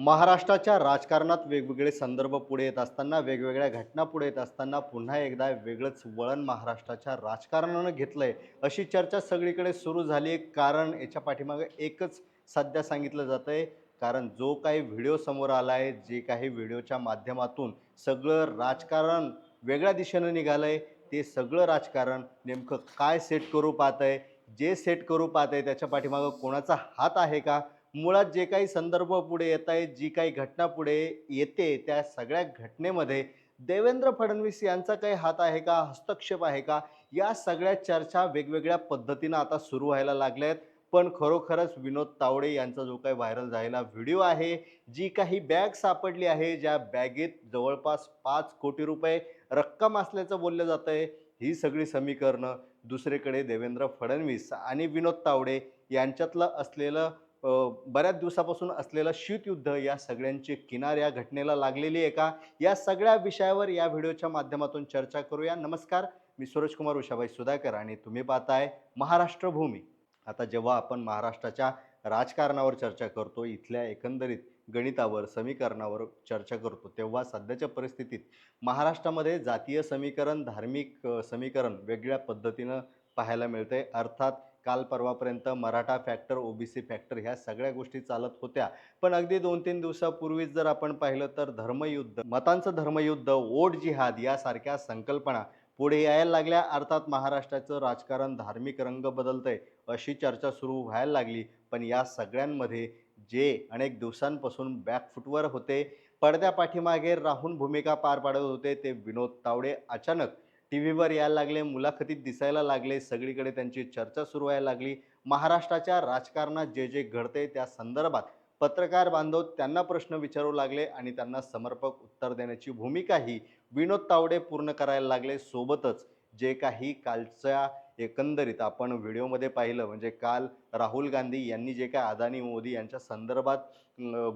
महाराष्ट्राच्या राजकारणात वेगवेगळे संदर्भ पुढे येत असताना वेगवेगळ्या घटना पुढे येत असताना पुन्हा एकदा वेगळंच वळण महाराष्ट्राच्या राजकारणानं घेतलं आहे अशी चर्चा सगळीकडे सुरू झाली आहे कारण याच्या पाठीमागे एकच सध्या सांगितलं जातं आहे कारण जो काही व्हिडिओ समोर आला आहे जे काही व्हिडिओच्या माध्यमातून सगळं राजकारण वेगळ्या दिशेनं निघालं आहे ते सगळं राजकारण नेमकं काय सेट करू पाहत आहे जे सेट करू पाहत आहे त्याच्या पाठीमागं कोणाचा हात आहे का? मुळात जे काही संदर्भ पुढे येत आहेत जी काही घटना पुढे येते त्या सगळ्या घटनेमध्ये देवेंद्र फडणवीस यांचा काही हात आहे का हस्तक्षेप आहे का या सगळ्या चर्चा वेगवेगळ्या पद्धतीनं आता सुरू व्हायला लागल्या आहेत पण खरोखरच विनोद तावडे यांचा जो काही व्हायरल झालेला व्हिडिओ आहे जी काही बॅग सापडली आहे ज्या बॅगेत जवळपास पाच कोटी रुपये रक्कम असल्याचं बोललं जातं आहे ही सगळी समीकरणं दुसरीकडे देवेंद्र फडणवीस आणि विनोद तावडे यांच्यातलं असलेलं बऱ्याच दिवसापासून असलेलं शीतयुद्ध या सगळ्यांची किनार या घटनेला लागलेली आहे का? या सगळ्या विषयावर या व्हिडिओच्या माध्यमातून चर्चा करूया. नमस्कार मी सुरज कुमार उषाबाई सुधाकर आणि तुम्ही पाहताय महाराष्ट्र भूमी. आता जेव्हा आपण महाराष्ट्राच्या राजकारणावर चर्चा करतो इथल्या एकंदरीत गणितावर समीकरणावर चर्चा करतो तेव्हा सध्याच्या परिस्थितीत महाराष्ट्रामध्ये जातीय समीकरण धार्मिक समीकरण वेगळ्या पद्धतीनं पाहायला मिळते अर्थात काल परवापर्यंत मराठा फॅक्टर ओबीसी फॅक्टर ह्या सगळ्या गोष्टी चालत होत्या. पण अगदी दोन तीन दिवसापूर्वीच जर आपण पाहिलं तर धर्मयुद्ध मतांचं धर्मयुद्ध वोट जिहाद यासारख्या संकल्पना पुढे यायला लागल्या. अर्थात महाराष्ट्राचं राजकारण धार्मिक रंग बदलतंय अशी चर्चा सुरू व्हायला लागली. पण या सगळ्यांमध्ये जे अनेक दिवसांपासून बॅकफुटवर होते पडद्या पाठीमागे राहून भूमिका पार पाडत होते ते विनोद तावडे अचानक टी व्हीवर यायला लागले मुलाखतीत दिसायला लागले सगळीकडे त्यांची चर्चा सुरू व्हायला लागली. महाराष्ट्राच्या राजकारणात जे जे घडते त्या संदर्भात पत्रकार बांधव त्यांना प्रश्न विचारू लागले आणि त्यांना समर्पक उत्तर देण्याची भूमिकाही विनोद तावडे पूर्ण करायला लागले. सोबतच जे काही कालच्या एकंदरीत आपण व्हिडिओमध्ये पाहिलं म्हणजे काल राहुल गांधी यांनी जे काय अदानी मोदी यांच्या संदर्भात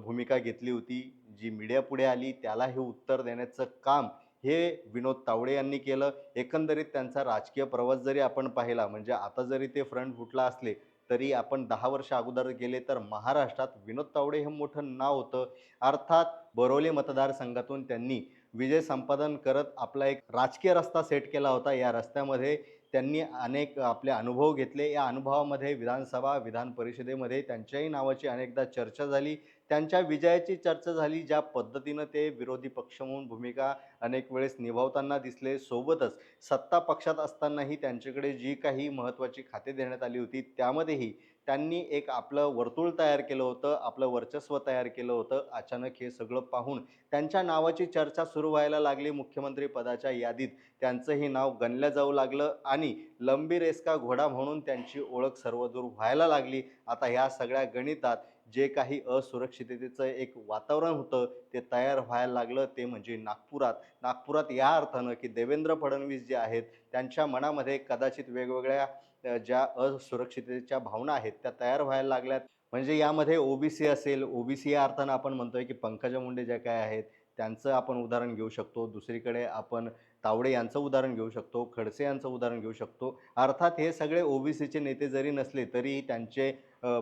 भूमिका घेतली होती जी मीडिया पुढे आली त्याला हे उत्तर देण्याचं काम हे विनोद तावडे यांनी केलं. एकंदरीत त्यांचा राजकीय प्रवास जरी आपण पाहिला म्हणजे आता जरी ते फ्रंट फुटला असले तरी आपण दहा वर्ष अगोदर गेले तर महाराष्ट्रात विनोद तावडे हे मोठं नाव होतं. अर्थात बरोली मतदारसंघातून त्यांनी विजय संपादन करत आपला एक राजकीय रस्ता सेट केला होता. या रस्त्यामध्ये त्यांनी अनेक आपले अनुभव घेतले. या अनुभवामध्ये विधानसभा विधान परिषदेमध्ये त्यांच्याही नावाची अनेकदा चर्चा झाली. त्यांच्या विजयाची चर्चा झाली ज्या पद्धतीनं ते विरोधी पक्ष म्हणून भूमिका अनेक वेळेस निभावताना दिसले. सोबतच सत्ता पक्षात असतानाही त्यांच्याकडे जी काही महत्त्वाची खाते देण्यात आली होती त्यामध्येही त्यांनी एक आपलं वर्तुळ तयार केलं होतं आपलं वर्चस्व तयार केलं होतं. अचानक हे सगळं पाहून त्यांच्या नावाची चर्चा सुरू व्हायला लागली. मुख्यमंत्री पदाच्या यादीत त्यांचंही नाव गणलं जाऊ लागलं आणि लंबी रेसका घोडा म्हणून त्यांची ओळख सर्वदूर व्हायला लागली. आता ह्या सगळ्या गणितात जे काही असुरक्षिततेचं एक वातावरण होतं ते तयार व्हायला लागलं ते म्हणजे नागपुरात. नागपुरात या अर्थानं की देवेंद्र फडणवीस जे आहेत त्यांच्या मनामध्ये कदाचित वेगवेगळ्या ज्या असुरक्षिततेच्या भावना आहेत त्या तयार व्हायला लागल्यात. म्हणजे यामध्ये ओबीसी असेल ओबीसी या अर्थानं आपण म्हणतोय की पंकजा मुंडे ज्या काय आहेत त्यांचं आपण उदाहरण घेऊ शकतो. दुसरीकडे आपण तावडे यांचं उदाहरण घेऊ शकतो खडसे यांचं उदाहरण घेऊ शकतो. अर्थात हे सगळे ओबीसीचे नेते जरी नसले तरी त्यांचे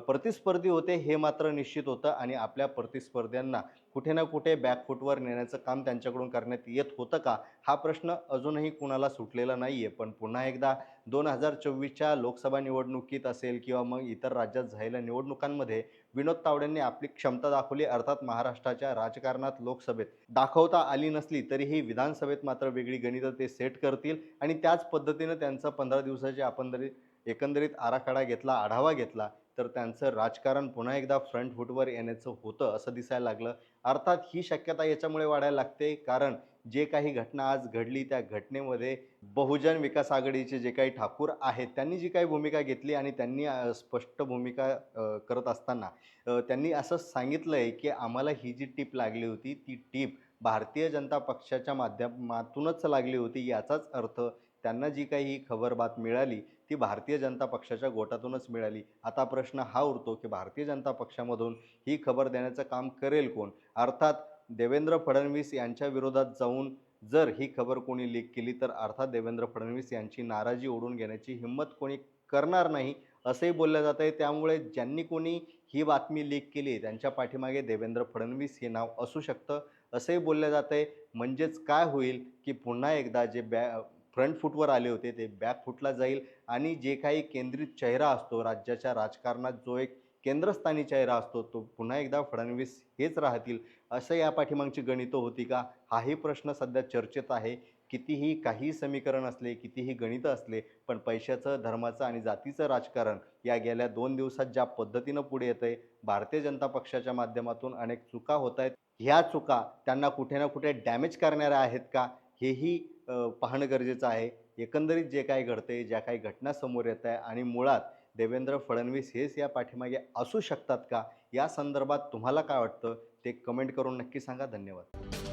प्रतिस्पर्धी होते हे मात्र निश्चित होतं आणि आपल्या प्रतिस्पर्ध्यांना कुठे ना कुठे बॅकफूटवर नेण्याचं काम त्यांच्याकडून करण्यात येत होतं का? हा प्रश्न अजूनही कुणाला सुटलेला नाही आहे पण पुन्हा एकदा दोन हजार चोवीसच्या लोकसभा निवडणुकीत असेल किंवा मग इतर राज्यात झालेल्या निवडणुकांमध्ये विनोद तावडेंनी आपली क्षमता दाखवली. अर्थात महाराष्ट्राच्या राजकारणात लोकसभेत दाखवता आली नसली तरीही विधानसभेत मात्र वेगळी गणितं ते सेट करतील. आणि त्याच पद्धतीनं त्यांचं पंधरा दिवसाचे आपण जरी एकंदरीत आराखडा घेतला आढावा घेतला तर त्यांचं राजकारण पुन्हा एकदा फ्रंट फूटवर येण्याचं होतं असं दिसायला लागलं. अर्थात ही शक्यता याच्यामुळे वाढायला लागते कारण जे काही घटना आज घडली त्या घटनेमध्ये बहुजन विकास आघाडीचे जे काही ठाकूर आहेत त्यांनी जी काही भूमिका घेतली आणि त्यांनी स्पष्ट भूमिका करत असताना त्यांनी असं सांगितलं आहे की आम्हाला ही जी टीप लागली होती ती टीप भारतीय जनता पक्षाच्या माध्यमातूनच लागली होती याचाच अर्थ त्यांना जी काही ही खबरबात मिळाली ती भारतीय जनता पक्षाच्या गोटातूनच मिळाली. आता प्रश्न हा उरतो की भारतीय जनता पक्षामधून ही खबर देण्याचं काम करेल कोण? अर्थात देवेंद्र फडणवीस यांच्या विरोधात जाऊन जर ही खबर कोणी लीक केली तर अर्थात देवेंद्र फडणवीस यांची नाराजी ओढून घेण्याची हिंमत कोणी करणार नाही असंही बोललं जात आहे. त्यामुळे ज्यांनी कोणी ही बातमी लीक केली त्यांच्या पाठीमागे देवेंद्र फडणवीस हे नाव असू शकतं. असंही बोललं जात आहे म्हणजेच काय होईल की पुन्हा एकदा जे बॅ फ्रंट फूटवर आले होते ते बॅक फूटला जाईल आणि जे काही केंद्रित चेहरा असतो राज्याच्या राजकारणात जो एक केंद्रस्थानी चेहरा असतो तो पुन्हा एकदा फडणवीस हेच राहतील असं या पाठीमागची गणितं होती का? हाही प्रश्न सध्या चर्चेत आहे. कितीही काही समीकरण असले कितीही गणितं असले पण पैशाचं धर्माचं आणि जातीचं राजकारण या गेल्या दोन दिवसात ज्या पद्धतीनं पुढे येतं आहे भारतीय जनता पक्षाच्या माध्यमातून अनेक चुका होत आहेत ह्या चुका त्यांना कुठे ना कुठे डॅमेज करणाऱ्या आहेत का हेही पाहणं गरजेचं आहे. एकंदरीत जे काही घडते ज्या काही घटना समोर येत आहे आणि मुळात देवेंद्र फडणवीस हेच या पाठीमागे असू शकतात का या संदर्भात तुम्हाला काय वाटतं ते कमेंट करून नक्की सांगा. धन्यवाद.